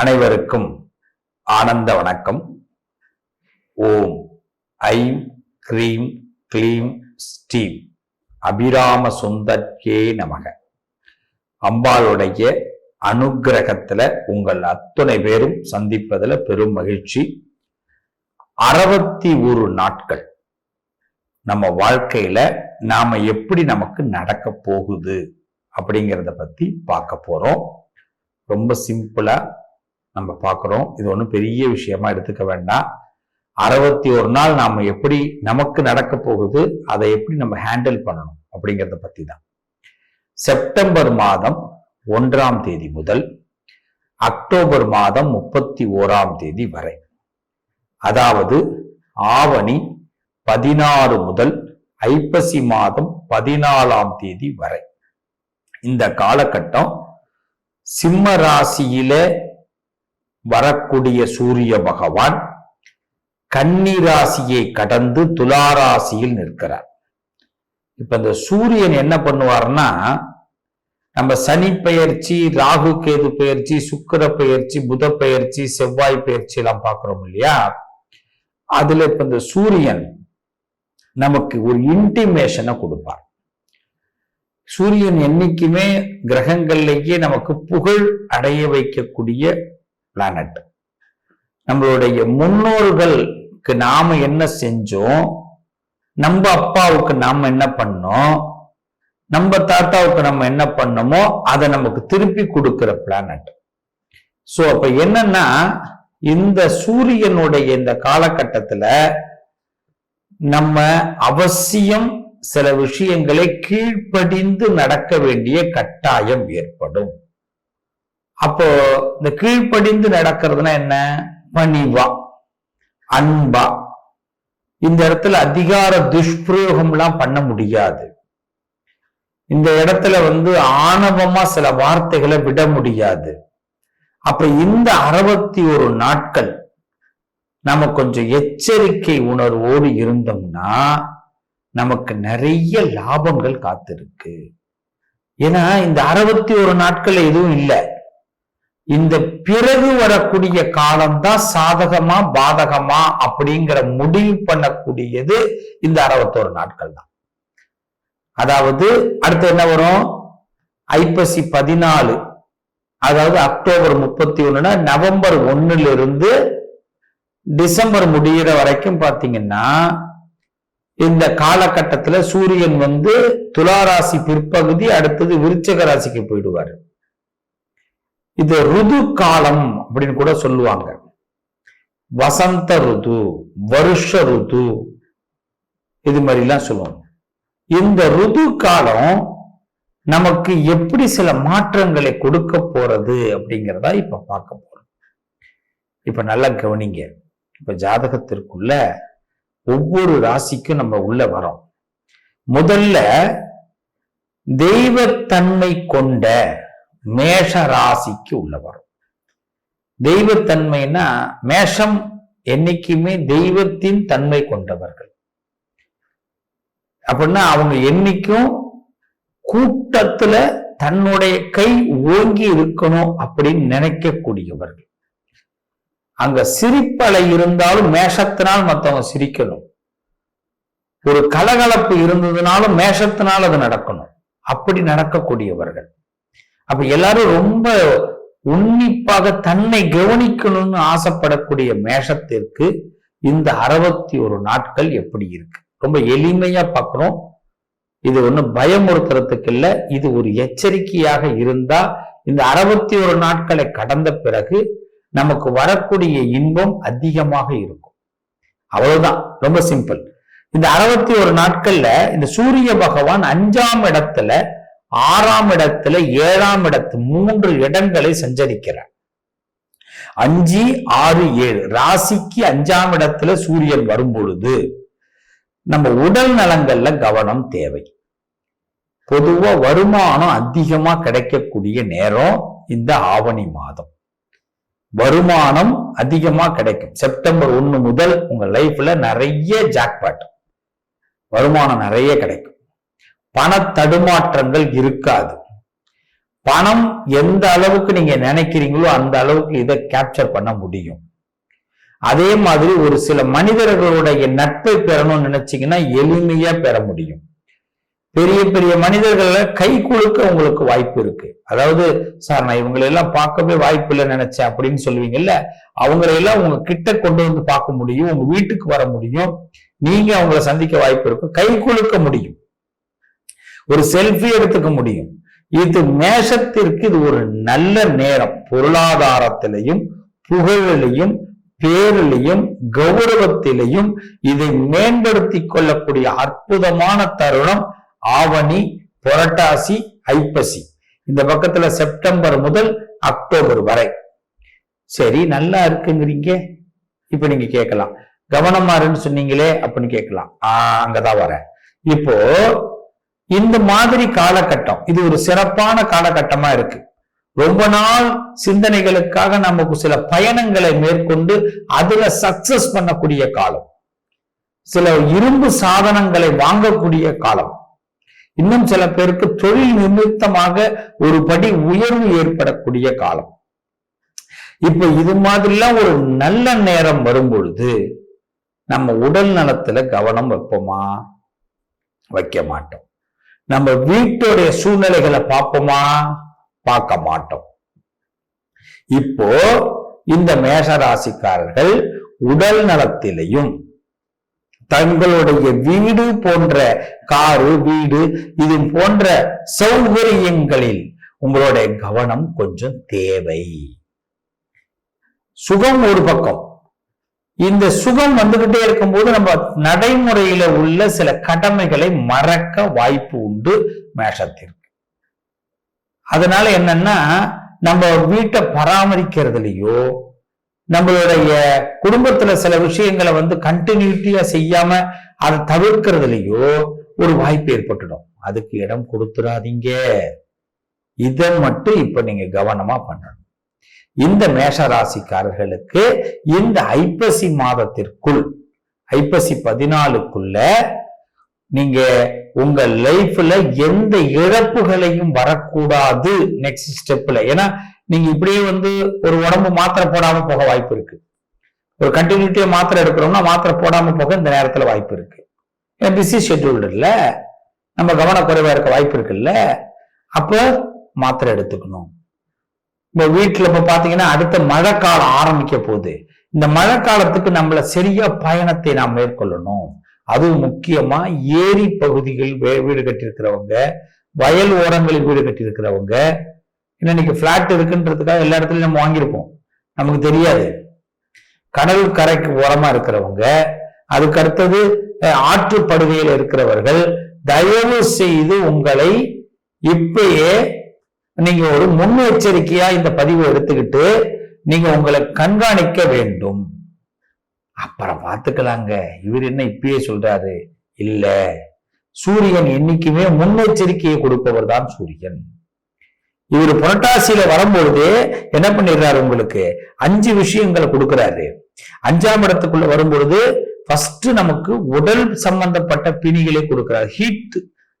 அனைவருக்கும் ஆனந்த வணக்கம். ஓம் ஐம் க்ரீம் கிளீம் ஸ்டீம். அபிராம சுந்தர்கே நமக. அம்பாளுடைய அனுக்கிரகத்துல உங்கள் அத்துணை பேரும் சந்திப்பதுல பெரும் மகிழ்ச்சி. அறுபத்தி ஒரு நாட்கள் நம்ம வாழ்க்கையில நாம எப்படி நமக்கு நடக்க போகுது அப்படிங்கிறத பத்தி பார்க்க போறோம். ரொம்ப சிம்பிளா நம்ம பார்க்குறோம். இது ஒன்றும் பெரிய விஷயமா எடுத்துக்க வேண்டாம். அறுபத்தி ஒரு நாள் நாம் எப்படி நமக்கு நடக்க போகுது அதை எப்படி நம்ம ஹேண்டில் பண்ணணும் அப்படிங்கிறத பற்றி தான் செப்டம்பர் மாதம் ஒன்றாம் தேதி முதல் அக்டோபர் மாதம் முப்பத்தி ஓராம் தேதி வரை. அதாவது ஆவணி பதினாறு முதல் ஐப்பசி மாதம் பதினாலாம் தேதி வரை. இந்த காலகட்டம் சிம்ம ராசியில வரக்கூடிய சூரிய பகவான் கன்னி ராசியை கடந்து துலா ராசியில் நிற்கிறார். இப்ப இந்த சூரியன் என்ன பண்ணுவார்னா நம்ம சனி பெயர்ச்சி ராகு கேது பெயர்ச்சி சுக்கிர பெயர்ச்சி புத பெயர்ச்சி செவ்வாய் பெயர்ச்சி எல்லாம் பார்க்கிறோம் இல்லையா? அதுல இப்ப இந்த சூரியன் நமக்கு ஒரு இன்டிமேஷனை கொடுப்பார். சூரியன் என்னைக்குமே கிரகங்கள்லேயே நமக்கு புகழ் அடைய வைக்கக்கூடிய பிளானட் நம்மளுடைய முன்னோர்களுக்கு நாம என்ன செஞ்சோம்? நம்ம அப்பாவுக்கு நாம என்ன பண்ணோம்? நம்ம தாத்தாவுக்கு நம்ம என்ன பண்ணோமோ அதை நமக்கு திருப்பி கொடுக்கிற பிளானட் சோ அப்ப என்னன்னா இந்த சூரியனுடைய இந்த காலகட்டத்துல நம்ம அவசியம் சில விஷயங்களை கீழ்ப்படிந்து நடக்க வேண்டிய கட்டாயம் ஏற்படும். அப்போ இந்த கீழ்ப்படிந்து நடக்கிறதுனா என்ன? பணிவா அன்பா. இந்த இடத்துல அதிகார துஷ்பிரயோகம் எல்லாம் பண்ண முடியாது. இந்த இடத்துல வந்து ஆணவமா சில வார்த்தைகளை விட முடியாது. அப்ப இந்த அறுபத்தி ஒரு நாட்கள் நம்ம கொஞ்சம் எச்சரிக்கை உணர்வோடு இருந்தோம்னா நமக்கு நிறைய லாபங்கள் காத்திருக்கு. ஏன்னா இந்த அறுபத்தி ஒரு நாட்கள் எதுவும் இல்லை. இந்த பிறகு வரக்கூடிய காலம்தான் சாதகமா பாதகமா அப்படிங்கிற முடிவு பண்ணக்கூடியது இந்த அறுபத்தோரு நாட்கள் தான் அதாவது அடுத்து என்ன வரும்? ஐப்பசி பதினாலு அதாவது அக்டோபர் முப்பத்தி ஒண்ணுனா நவம்பர் ஒண்ணுல இருந்து டிசம்பர் முடியிற வரைக்கும் பாத்தீங்கன்னா இந்த காலகட்டத்துல சூரியன் வந்து துளாராசி பிற்பகுதி அடுத்தது விருச்சக ராசிக்கு போயிடுவாரு. இது ருது காலம் அப்படின்னு கூட சொல்லுவாங்க. வசந்த ருது வருஷ ருது இது மாதிரிலாம் சொல்லுவாங்க. இந்த ருது காலம் நமக்கு எப்படி சில மாற்றங்களை கொடுக்க போறது அப்படிங்கிறதா இப்ப பார்க்க போறோம். இப்ப நல்லா கவனிங்க. இப்ப ஜாதகத்திற்குள்ள ஒவ்வொரு ராசிக்கும் நம்ம உள்ள வரோம். முதல்ல தெய்வத்தன்மை கொண்ட மேஷ ராசிக்கு உள்ளவர் தெய்வத்தன்மைனா மேஷம் என்னைக்குமே தெய்வத்தின் தன்மை கொண்டவர்கள். அப்படின்னா அவங்க என்னைக்கும் கூட்டத்துல தன்னுடைய கை ஓங்கி இருக்கணும் அப்படின்னு நினைக்கக்கூடியவர்கள். அங்க சிரிப்பலை இருந்தாலும் மேஷத்தினால் மற்றவங்க சிரிக்கணும். ஒரு கலகலப்பு இருந்ததுனாலும் மேஷத்தினால் அது நடக்கணும். அப்படி நடக்கக்கூடியவர்கள். அப்ப எல்லாரும் ரொம்ப உன்னிப்பாக தன்னை கவனிக்கணும்னு ஆசைப்படக்கூடிய மேஷத்திற்கு இந்த அறுபத்தி ஒரு நாட்கள் எப்படி இருக்கு? ரொம்ப எளிமையா பார்க்கணும். இது ஒண்ணு பயமுறுத்துறதுக்கு இல்லை. இது ஒரு எச்சரிக்கையாக இருந்தா இந்த அறுபத்தி ஒரு நாட்களை கடந்த பிறகு நமக்கு வரக்கூடிய இன்பம் அதிகமாக இருக்கும். அவ்வளவுதான். ரொம்ப சிம்பிள். இந்த அறுபத்தி ஒரு நாட்கள்ல இந்த சூரிய பகவான் அஞ்சாம் இடத்துல ஆறாம் இடத்துல ஏழாம் இடத்து மூன்று இடங்களை சஞ்சரிக்கிறார். அஞ்சு ஆறு ஏழு. ராசிக்கு அஞ்சாம் இடத்துல சூரியன் வரும் பொழுது நம்ம உடல் நலங்கள்ல கவனம் தேவை. பொதுவா வருமானம் அதிகமா கிடைக்கக்கூடிய நேரம் இந்த ஆவணி மாதம். வருமானம் அதிகமா கிடைக்கும். செப்டம்பர் ஒன்று முதல் உங்க லைஃப்ல நிறைய ஜாக்பாட் வருமானம் நிறைய கிடைக்கும். பண தடுமாற்றங்கள் இருக்காது. பணம் எந்த அளவுக்கு நீங்க நினைக்கிறீங்களோ அந்த அளவுக்கு இதை கேப்சர் பண்ண முடியும். அதே மாதிரி ஒரு சில மனிதர்களுடைய நட்பை பெறணும்னு நினைச்சீங்கன்னா எளிமையா பெற முடியும். பெரிய பெரிய மனிதர்கள கை குழுக்க உங்களுக்கு வாய்ப்பு இருக்கு. அதாவது சார் நான் இவங்களை எல்லாம் பார்க்கவே வாய்ப்பு இல்லை நினைச்சேன் அப்படின்னு சொல்லுவீங்கல்ல அவங்களையெல்லாம் உங்க கிட்ட கொண்டு வந்து பார்க்க முடியும் உங்க வீட்டுக்கு வர முடியும். நீங்க அவங்கள சந்திக்க வாய்ப்பு இருக்கும். கை குழுக்க முடியும். ஒரு செல்ஃபி எடுத்துக்க முடியும். இது மேஷத்திற்கு இது ஒரு நல்ல நேரம். பொருளாதாரத்திலையும் புகழிலையும் பேரிலையும் கௌரவத்திலையும் இதை மேம்படுத்தி கொள்ளக்கூடிய அற்புதமான தருணம் ஆவணி புரட்டாசி ஐப்பசி. இந்த பக்கத்துல செப்டம்பர் முதல் அக்டோபர் வரை. சரி நல்லா இருக்குங்கிறீங்க. இப்ப நீங்க கேட்கலாம். கவனமா இருன்னு சொன்னீங்களே அப்படின்னு கேட்கலாம். ஆஹ் அங்கதான் வரேன். இப்போ இந்த மாதிரி காலகட்டம் இது ஒரு சிறப்பான காலகட்டமா இருக்கு. ரொம்ப நாள் சிந்தனைகளுக்காக நமக்கு சில பயணங்களை மேற்கொண்டு அதுல சக்சஸ் பண்ணக்கூடிய காலம். சில இரும்பு சாதனங்களை வாங்கக்கூடிய காலம். இன்னும் சில பேருக்கு தொழில் நிமித்தமாக ஒரு படி உயர்வு ஏற்படக்கூடிய காலம். இப்ப இது மாதிரிலாம் ஒரு நல்ல நேரம் வரும் பொழுது நம்ம உடல் நலத்துல கவனம் வைப்போமா? வைக்க மாட்டோம். நம்ம வீட்டுடைய சூழ்நிலைகளை பார்ப்போமா? பார்க்க மாட்டோம். இப்போ இந்த மேஷ ராசிக்காரர்கள் உடல் நலத்திலையும் தங்களுடைய வீடு போன்ற காரு வீடு இது போன்ற சௌகரியங்களில் உங்களுடைய கவனம் கொஞ்சம் தேவை. சுகம் ஒரு பக்கம். இந்த சுகம் வந்துகிட்டே இருக்கும்போது நம்ம நடைமுறையில உள்ள சில கடமைகளை மறக்க வாய்ப்பு உண்டு மேஷத்திற்கு. அதனால என்னன்னா நம்ம வீட்டை பராமரிக்கிறதுலயோ நம்மளுடைய குடும்பத்துல சில விஷயங்களை வந்து கண்டினியூட்டியா செய்யாம அதை தவிர்க்கிறதுலையோ ஒரு வாய்ப்பு ஏற்பட்டுடும். அதுக்கு இடம் கொடுத்துடாதீங்க இதை மட்டும் இப்ப நீங்க கவனமா பண்ணணும். இந்த மேஷ ராசிக்காரர்களுக்கு இந்த ஐப்பசி மாதத்திற்குள் ஐப்பசி பதினாலுக்குள்ள நீங்க உங்க லைஃப்ல எந்த இழப்புகளையும் வரக்கூடாது நெக்ஸ்ட் ஸ்டெப்ல ஏன்னா நீங்க இப்படியே வந்து ஒரு உடம்பு மாத்திரை போடாம போக வாய்ப்பு இருக்கு. ஒரு கண்டினியூட்டியா மாத்திரை எடுக்கிறோம்னா மாத்திரை போடாம போக இந்த நேரத்துல வாய்ப்பு இருக்கு. ஏன்னா பிஸி ஷெட்யூல்டு இல்ல. நம்ம கவனக்குறைவா இருக்க வாய்ப்பு இருக்குல்ல. அப்போ மாத்திரை எடுத்துக்கணும். இப்ப வீட்டுல இப்ப பாத்தீங்கன்னா அடுத்த மழை காலம் ஆரம்பிக்க போகுது. இந்த மழை காலத்துக்கு நம்மள சரியா பயணத்தை நாம் மேற்கொள்ளணும். அதுவும் முக்கியமா ஏரி பகுதிகள் வே- வீடு கட்டியிருக்கிறவங்க வயல் ஓரங்களில் வீடு கட்டியிருக்கிறவங்க இன்னும் இன்னைக்கு பிளாட் இருக்குன்றதுக்காக எல்லா இடத்துலயும் நம்ம வாங்கியிருப்போம். நமக்கு தெரியாது. கடல் கரைக்கு ஓரமா இருக்கிறவங்க அதுக்கு அடுத்தது ஆற்றுப்படுகையில் இருக்கிறவர்கள் தயவு செய்து உங்களை இப்பயே நீங்க ஒரு முன்னெச்சரிக்கையா இந்த பதிவை எடுத்துக்கிட்டு நீங்க உங்களை கண்காணிக்க வேண்டும். அப்புறம் பார்த்துக்கலாங்க. இவர் என்ன இப்பயே சொல்றாரு? இல்ல. சூரியன் என்னைக்குமே முன்னெச்சரிக்கையை கொடுப்பவர் தான் சூரியன். இவர் புரட்டாசியில வரும்பொழுது என்ன பண்ணிடுறாரு உங்களுக்கு? அஞ்சு விஷயங்களை கொடுக்கிறாரு. அஞ்சாம் இடத்துக்குள்ள வரும்பொழுது ஃபர்ஸ்ட் நமக்கு உடல் சம்பந்தப்பட்ட பிணிகளை கொடுக்கிறார். ஹீட்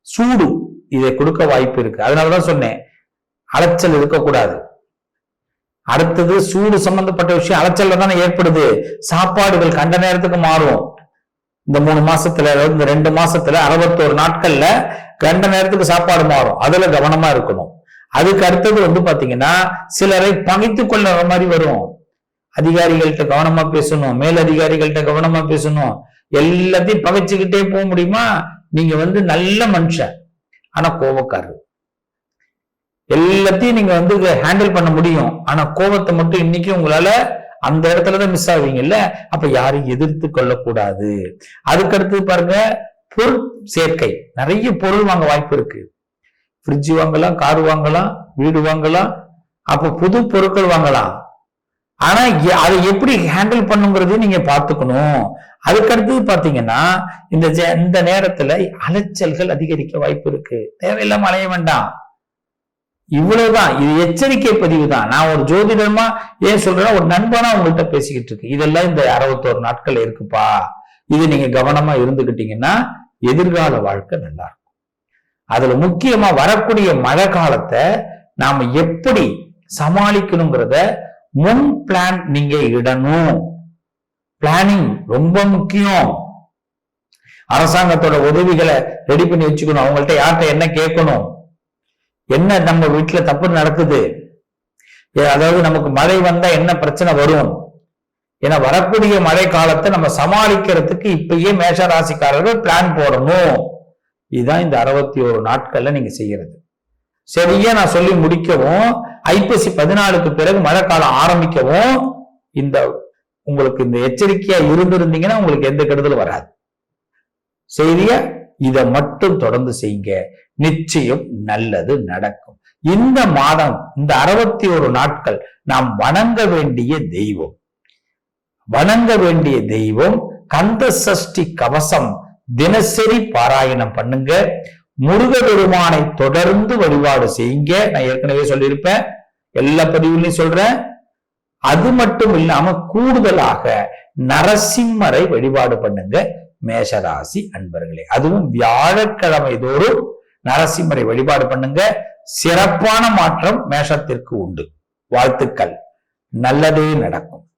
சூடு இதை கொடுக்க வாய்ப்பு இருக்கு. அதனாலதான் சொன்னேன். அலைச்சல் இருக்கக்கூடாது. அடுத்தது சூடு சம்பந்தப்பட்ட விஷயம் அலைச்சல்ல தானே ஏற்படுது. சாப்பாடுகள் கண்ட நேரத்துக்கு மாறும். இந்த மூணு மாசத்துல இந்த ரெண்டு மாசத்துல அறுபத்தோரு நாட்கள்ல கண்ட நேரத்துக்கு சாப்பாடு மாறும். அதுல கவனமா இருக்கணும். அதுக்கு அடுத்தது வந்து பாத்தீங்கன்னா சிலரை பகைத்து கொள்ளுற மாதிரி வரும். அதிகாரிகள்கிட்ட கவனமா பேசணும். மேல் அதிகாரிகள்கிட்ட கவனமா பேசணும். எல்லாத்தையும் பகைச்சுக்கிட்டே போக முடியுமா? நீங்க வந்து நல்ல மனுஷன். ஆனா கோபக்காரர். எல்லாத்தையும் நீங்க வந்து ஹேண்டில் பண்ண முடியும். ஆனா கோபத்தை மட்டும் இன்னைக்கு உங்களால அந்த இடத்துலதான் மிஸ் ஆவீங்கல்ல? அப்ப யாரையும் எதிர்த்து கொள்ளக்கூடாது. அதுக்கு அடுத்து பாருங்க பொருள் சேர்க்கை. நிறைய பொருள் வாங்க வாய்ப்பு இருக்கு. ஃப்ரிட்ஜ் வாங்கலாம் கார் வாங்கலாம் வீடு வாங்கலாம். அப்ப புது பொருட்கள் வாங்கலாம். ஆனா அதை எப்படி ஹேண்டில் பண்ணுங்கிறது நீங்க பாத்துக்கணும் அதுக்கடுத்து பாத்தீங்கன்னா இந்த ஜ- இந்த நேரத்துல அலைச்சல்கள் அதிகரிக்க வாய்ப்பு இருக்கு. தேவையில்லாம அலைய வேண்டாம். இவ்வளவுதான். இது எச்சரிக்கை பதிவு தான் நான் ஒரு ஜோதிடமா ஏன் சொல்றேன்னா ஒரு நண்பனா உங்கள்கிட்ட பேசிக்கிட்டு இருக்கு. இதெல்லாம் இந்த அறுபத்தோரு நாட்கள் இருக்குப்பா. இது நீங்க கவனமா இருந்துகிட்டீங்கன்னா எதிர்கால வாழ்க்கை நல்லா இருக்கும். அதுல முக்கியமா வரக்கூடிய மழை காலத்தை நாம எப்படி சமாளிக்கணுங்கிறத முன் பிளான் நீங்க இடணும். பிளானிங் ரொம்ப முக்கியம். அரசாங்கத்தோட உதவிகளை ரெடி பண்ணி வச்சுக்கணும். அவங்கள்ட்ட யார்கிட்ட என்ன கேட்கணும்? என்ன நம்ம வீட்டுல தப்பு நடக்குது? ஏ, அதாவது நமக்கு மழை வந்தா என்ன பிரச்சனை வரும்? ஏன்னா வரக்கூடிய மழை காலத்தை நம்ம சமாளிக்கிறதுக்கு இப்பயே மேஷ ராசிக்காரர்கள் பிளான் போடணும். இதுதான் இந்த அறுபத்தி ஒரு நாட்கள்ல நீங்க செய்யறது. சரியா நான் சொல்லி முடிக்கவும் ஐப்பசி பதினாலுக்கு பிறகு மழை காலம் ஆரம்பிக்கவும் இந்த உங்களுக்கு இந்த எச்சரிக்கையா இருந்திருந்தீங்கன்னா உங்களுக்கு எந்த கெடுதலும் வராது. சரியா? இதை மட்டும் தொடர்ந்து செய்யுங்க. நிச்சயம் நல்லது நடக்கும். இந்த மாதம் இந்த அறுபத்தி ஒரு நாட்கள் நாம் வணங்க வேண்டிய தெய்வம். வணங்க வேண்டிய தெய்வம் கந்த சஷ்டி கவசம் தினசரி பாராயணம் பண்ணுங்க. முருகபெருமானை தொடர்ந்து வழிபாடு செய்யுங்க. நான் ஏற்கனவே சொல்லியிருப்பேன். எல்லா பதிவுலையும் சொல்றேன். அது மட்டும் இல்லாம கூடுதலாக நரசிம்மரை வழிபாடு பண்ணுங்க. மேஷராசி அன்பர்களே அதுவும் வியாழக்கிழமை தோறும் நரசிம்மரை வழிபாடு பண்ணுங்க. சிறப்பான மாற்றம் மேஷத்திற்கு உண்டு. வாழ்த்துக்கள். நல்லதே நடக்கும்.